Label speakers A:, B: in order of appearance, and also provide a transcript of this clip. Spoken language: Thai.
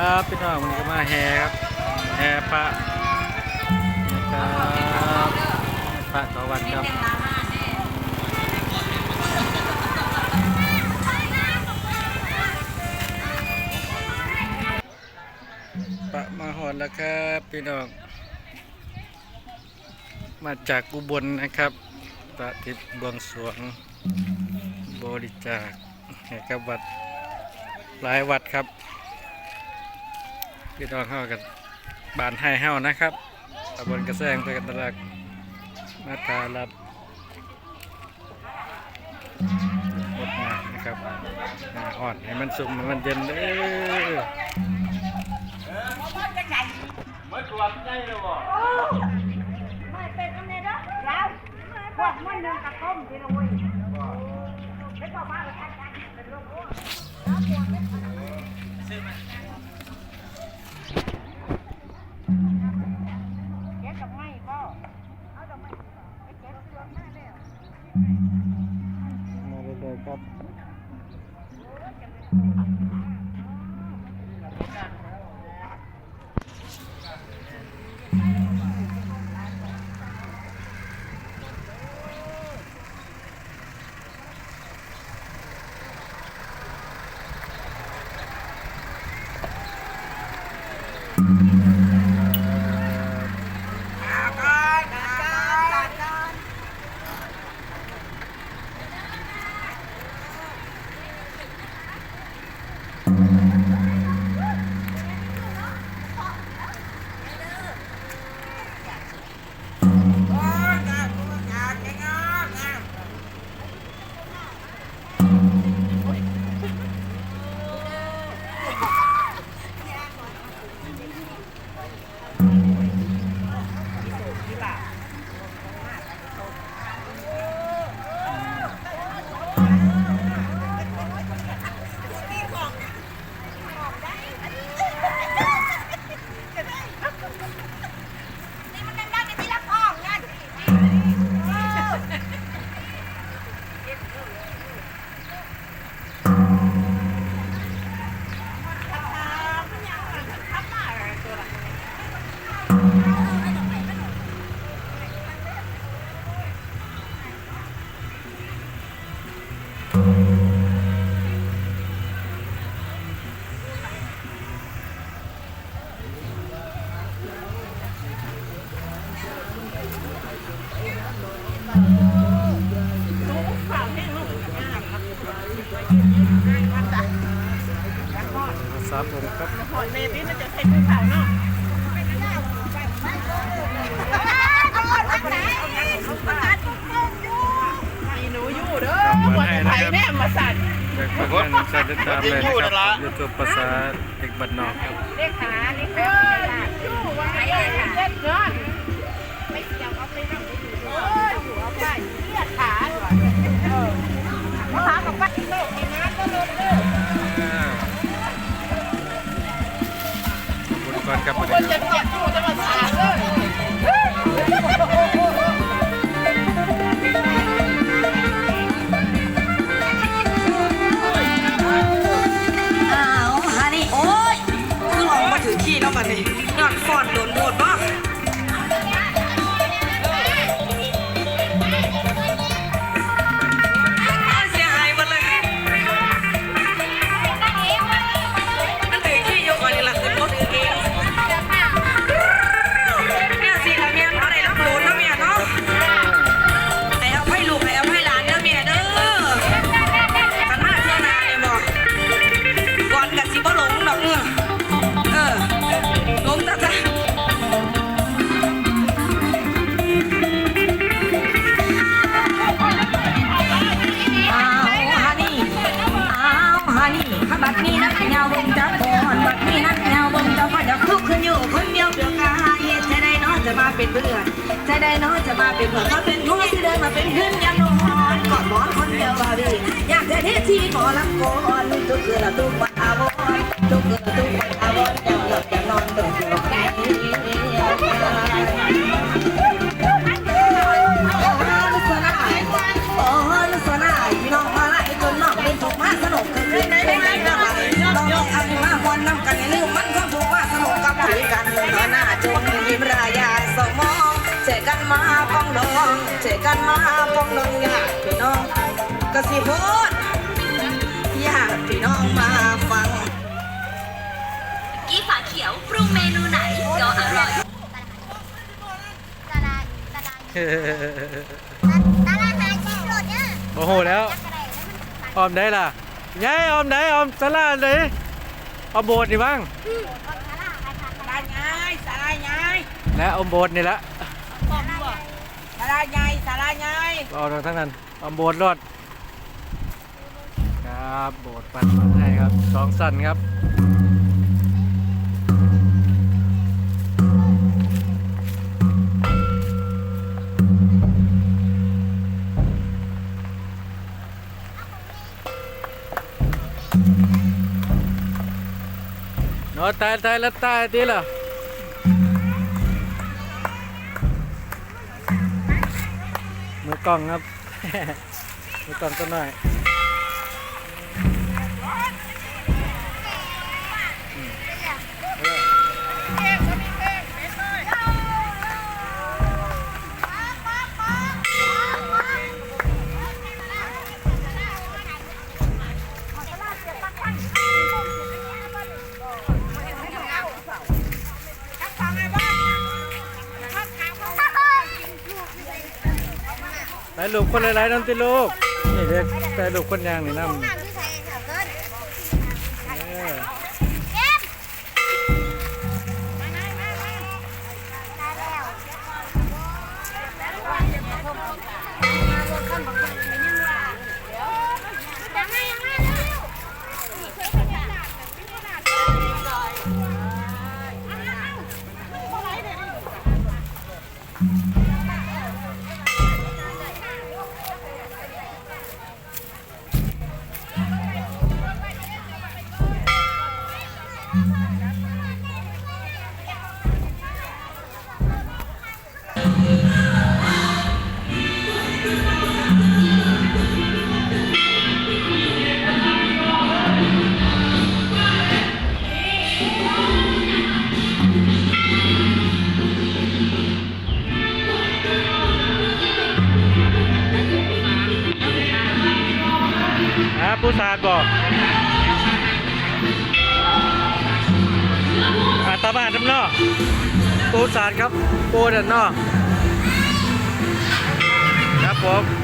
A: ครับพี่น้องมันนี้ก็มาแห่ครับแห่พระนะครับพระต่อวันครับพระมาหอดแล้วครับพี่น้องมาจากอุบลนะครับปะทิศบวงสรวงบริจาคให้กับวัดหลายวัดครับ พี่น้องเข้ากันบานให้เฮานะครับตำบลกระแซงไปกันตลาดมาตาลับรถมานะครับอ่าอ่อนให้มันสุกให้มันเย็นเด้อ
B: ไม่เป็นอันนี้เด้อแล้วพวกมันนึงกระต้มทีละวันไม่ต้องมาเลยกันเป็นโรคอ้วน
A: สามองค์ครับ
C: หอยเมพี่มันจะใช้ภูเขาเนาะอีหนูอยู่เด้อหมดไทยแน่มาสั่น
A: จากประกันใช้ติดตามเลยนะครับยูทูบภาษาเด็กบ้านนอกครับ
B: เลขาเล
C: เอ
B: ขา
C: ออยู่ว่าไงเล่นเงิน
B: ไม่เกี่ยวเอาไปนั่งไปอยู่
C: เอออยู่เอาไปเลือดขาด้วย
B: เขาถามบอกว่า ก่อ
A: นครับ
C: คนจะเจ็บอยู่จะมาสาเลย
D: อ้าวฮานี่โอ้ยคือลองมาถือขี้แล้วมันนี่นอนฟอนโด เนาะจะมาเป็นเพื่อนเขาเป็นผู้ที่เดินมาเป็นเพื่อนยันนอนกอดหมอนคนเดียวบาบีอยากจะเทศที่หมอลำก่อนทุกคืนละทุกวันอาวรทุกคืนละทุกวัน มาฟ้องน้องอยากพี่น้องกะสิโพดอยากพี่น้องมาฟัง
E: กี้ฝาเขียวปรุงเมนูไหนก็อร่อย
B: ตลาดตลาด
A: เฮ้
B: ตลาดหาชิ้นโหลดเนี่ย
A: โอ้โหแล้วออมได้ล่ะยายออมได้ออมสลาดเลยเอาโบสถ์นี่บ้าง
C: สลายไงสลายไง
A: และเอาโบสถ์นี่ละ
C: สลายไงสลายไง
A: เอาทางทั้งนั้นเอาโบสถ์รอดครับโบสถ์ปัดมาให้ครับสองสั้นครับ nó tay tay lát tay tí là มืากล้องครับมือกล้องตัวหน่อย ถ่ายรูปคนหลายๆนั่นติลูก นี่เด็กถ่ายรูปคนยางนี่น้ำ อะผู้สาบอกอาตาบ้านน้ำนอกผู้สาดครับปูดันนอกครับผม